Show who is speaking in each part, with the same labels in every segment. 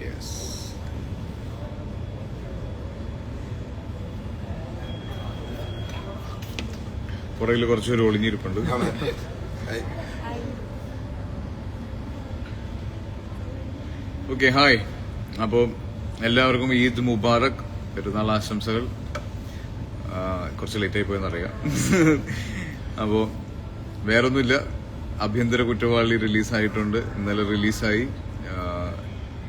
Speaker 1: Yes പുറകിൽ കുറച്ചുപേര് ഒളിഞ്ഞിരിപ്പുണ്ട്. Okay hi അപ്പോൾ എല്ലാവർക്കും ഈദ് മുബാറക് പെരുന്നാൾ ആശംസകൾ. കുറച്ച് ലേറ്റായി പോയെന്നറിയാം. അപ്പോൾ വേറൊന്നുമില്ല. ആഭ്യന്തര കുറ്റവാളി റിലീസായിട്ടുണ്ട്. ഇന്നലെ റിലീസായി.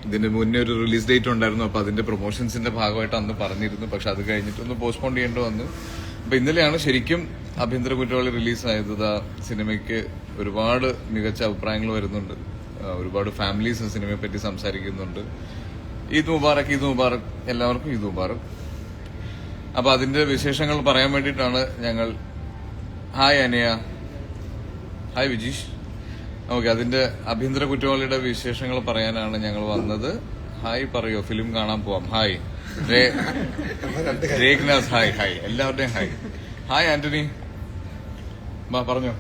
Speaker 1: ഇതിന് മുന്നേ ഒരു റിലീസ് ഡേറ്റ് ഉണ്ടായിരുന്നു. അപ്പോൾ അതിന്റെ പ്രൊമോഷൻസിന്റെ ഭാഗമായിട്ട് അന്ന് പറഞ്ഞിരുന്നു. പക്ഷെ അത് കഴിഞ്ഞിട്ടൊന്ന് പോസ്റ്റ്പോൺ ചെയ്യേണ്ടി വന്നു. അപ്പൊ ഇന്നലെയാണ് ശരിക്കും ആഭ്യന്തര കുറ്റവാളി റിലീസായത്. ആ സിനിമയ്ക്ക് ഒരുപാട് മികച്ച അഭിപ്രായങ്ങൾ വരുന്നുണ്ട്. ഒരുപാട് ഫാമിലീസ് സിനിമയെ പറ്റി സംസാരിക്കുന്നുണ്ട്. ഈദ് മുബാറക് ഈദ് മുബാറക്. എല്ലാവർക്കും ഈദ് മുബാറക്. അപ്പൊ അതിന്റെ വിശേഷങ്ങൾ പറയാൻ വേണ്ടിയിട്ടാണ് ഞങ്ങൾ. Hi Anaya. Hi Vijeesh okay അതിന്റെ ആഭ്യന്തര കുറ്റവാളിയുടെ വിശേഷങ്ങൾ പറയാനാണ് ഞങ്ങൾ വന്നത്. ഹായ് പറയോ. ഫിലിം കാണാൻ പോവാം. ഹായ് രേഖ്നാസ് ഹായ് ഹായ് എല്ലാവരുടെയും ഹായ് ഹായ് ആന്റണി പറഞ്ഞോ.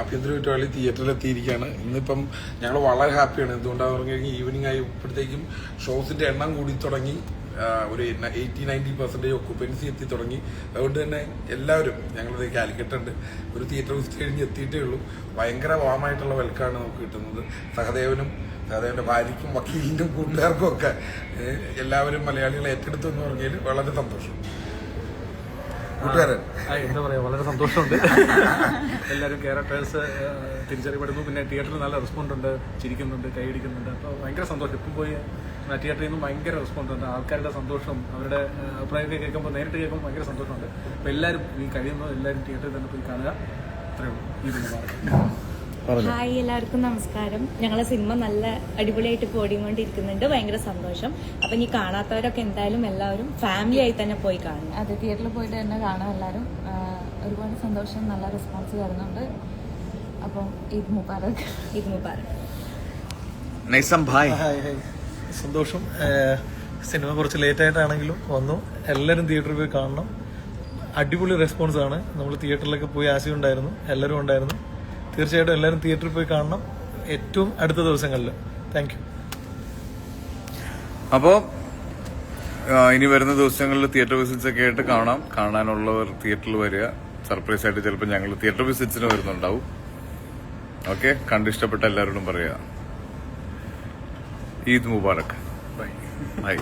Speaker 2: ആഭ്യന്തര കുറ്റവാളി തിയേറ്ററിൽ എത്തിയിരിക്കുകയാണ് ഇന്നിപ്പം ഞങ്ങൾ വളരെ ഹാപ്പിയാണ് എന്തുകൊണ്ടാണ് പറഞ്ഞു കഴിഞ്ഞാൽ ഈവനിങ് ആയപ്പോഴത്തേക്കും ഷോസിന്റെ എണ്ണം കൂടി തുടങ്ങി. ഒരു എയ്റ്റി നയന്റി പെർസെന്റേജ് ഒക്കുപ്പൻസി എത്തി തുടങ്ങി. അതുകൊണ്ട് തന്നെ എല്ലാവരും ഞങ്ങളുടെ കാലിക്കറ്റ് ഉണ്ട് ഒരു തിയേറ്റർ വിസിറ്റ് കഴിഞ്ഞ് എത്തിയിട്ടേ ഉള്ളൂ. ഭയങ്കര വാമായിട്ടുള്ള വെൽക്കാണ് നമുക്ക് കിട്ടുന്നത്. സഹദേവനും സഹദേവന്റെ ഭാര്യയ്ക്കും വക്കീലിനും കൂട്ടുകാർക്കും ഒക്കെ എല്ലാവരും മലയാളികളെ ഏറ്റെടുത്തു എന്ന് പറഞ്ഞാൽ വളരെ സന്തോഷം. കൂട്ടുകാരൻ.
Speaker 3: എന്താ പറയാ വളരെ സന്തോഷമുണ്ട്. എല്ലാവരും ക്യാരക്ടേഴ്സ് തിരിച്ചറിയപ്പെടുന്നു. പിന്നെ തിയേറ്ററിൽ നല്ല റെസ്പോണ്ട് ഉണ്ട് ചിരിക്കുന്നുണ്ട് കൈയടിക്കുന്നുണ്ട് അപ്പോൾ ഭയങ്കര സന്തോഷം. ഇപ്പം പോയി തിയേറ്ററിൽ നിന്ന് ഭയങ്കര റെസ്പോണ്ട് ഉണ്ട്. ആൾക്കാരുടെ സന്തോഷം അവരുടെ അഭിപ്രായമൊക്കെ കേൾക്കുമ്പോൾ നേരിട്ട് കേൾക്കുമ്പോൾ ഭയങ്കര സന്തോഷമുണ്ട്. അപ്പോൾ എല്ലാവരും ഈ കഴിയുന്നത് എല്ലാവരും തിയേറ്ററിൽ തന്നെ പോയി കാണുക. അത്രയേ ഉള്ളൂ. ഈ
Speaker 4: ഹായ് എല്ലാവർക്കും നമസ്കാരം. ഞങ്ങളെ സിനിമ നല്ല അടിപൊളിയായിട്ട് ഇപ്പോൾ ഓടിക്കൊണ്ടിരിക്കുന്നുണ്ട് ഭയങ്കര സന്തോഷം. അപ്പൊ ഇനി കാണാത്തവരൊക്കെ എന്തായാലും എല്ലാവരും ഫാമിലി ആയി തന്നെ പോയി കാണും
Speaker 5: അതെ തിയേറ്ററിൽ പോയിട്ട് തന്നെ കാണാം എല്ലാവരും. ഒരുപാട് സന്തോഷം നല്ല റെസ്പോൺസ് തരുന്നുണ്ട് അപ്പം ഈദ് മുബാറക്.
Speaker 4: ഈദ് മുബാറക്.
Speaker 1: ഭായ്
Speaker 6: സന്തോഷം. സിനിമ കുറച്ച് ലേറ്റ് ആയിട്ടാണെങ്കിലും വന്നു. എല്ലാവരും തിയേറ്ററിൽ പോയി കാണണം. അടിപൊളി റെസ്പോൺസ് ആണ്. നമ്മൾ തിയേറ്ററിലൊക്കെ പോയി ആശയം ഉണ്ടായിരുന്നു. എല്ലാവരും ഉണ്ടായിരുന്നു. തീർച്ചയായിട്ടും എല്ലാവരും തിയേറ്ററിൽ പോയി കാണണം. ഏറ്റവും അടുത്ത ദിവസങ്ങളിൽ. താങ്ക് യു
Speaker 1: അപ്പോ ഇനി വരുന്ന ദിവസങ്ങളിൽ തിയേറ്റർ വിസിറ്റ്സ് ഒക്കെ ആയിട്ട് കാണാം. കാണാനുള്ളവർ തിയേറ്ററിൽ വരിക. സർപ്രൈസ് ആയിട്ട് ചിലപ്പോൾ ഞങ്ങൾ തിയേറ്റർ വിസിറ്റ്സിന് വരുന്നുണ്ടാവും. ഓക്കെ കണ്ടിഷ്ടപ്പെട്ട എല്ലാവരോടും പറയുക. ഈദ് മുബാറക്. Bye bye